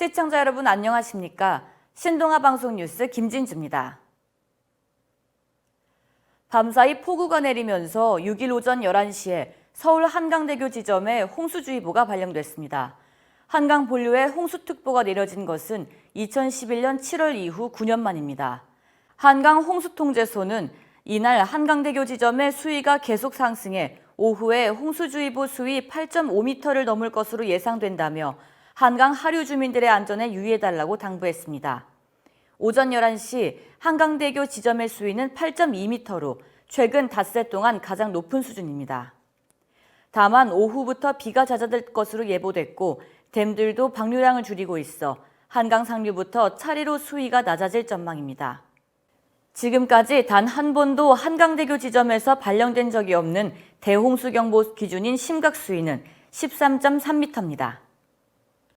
시청자 여러분 안녕하십니까? 신동아 방송 뉴스 김진주입니다. 밤사이 폭우가 내리면서 6일 오전 11시에 서울 한강대교 지점에 홍수주의보가 발령됐습니다. 한강 본류에 홍수특보가 내려진 것은 2011년 7월 이후 9년 만입니다. 한강 홍수통제소는 이날 한강대교 지점의 수위가 계속 상승해 오후에 홍수주의보 수위 8.5m를 넘을 것으로 예상된다며 한강 하류 주민들의 안전에 유의해달라고 당부했습니다. 오전 11시 한강대교 지점의 수위는 8.2m로 최근 닷새 동안 가장 높은 수준입니다. 다만 오후부터 비가 잦아들 것으로 예보됐고 댐들도 방류량을 줄이고 있어 한강 상류부터 차례로 수위가 낮아질 전망입니다. 지금까지 단 한 번도 한강대교 지점에서 발령된 적이 없는 대홍수 경보 기준인 심각 수위는 13.3m입니다.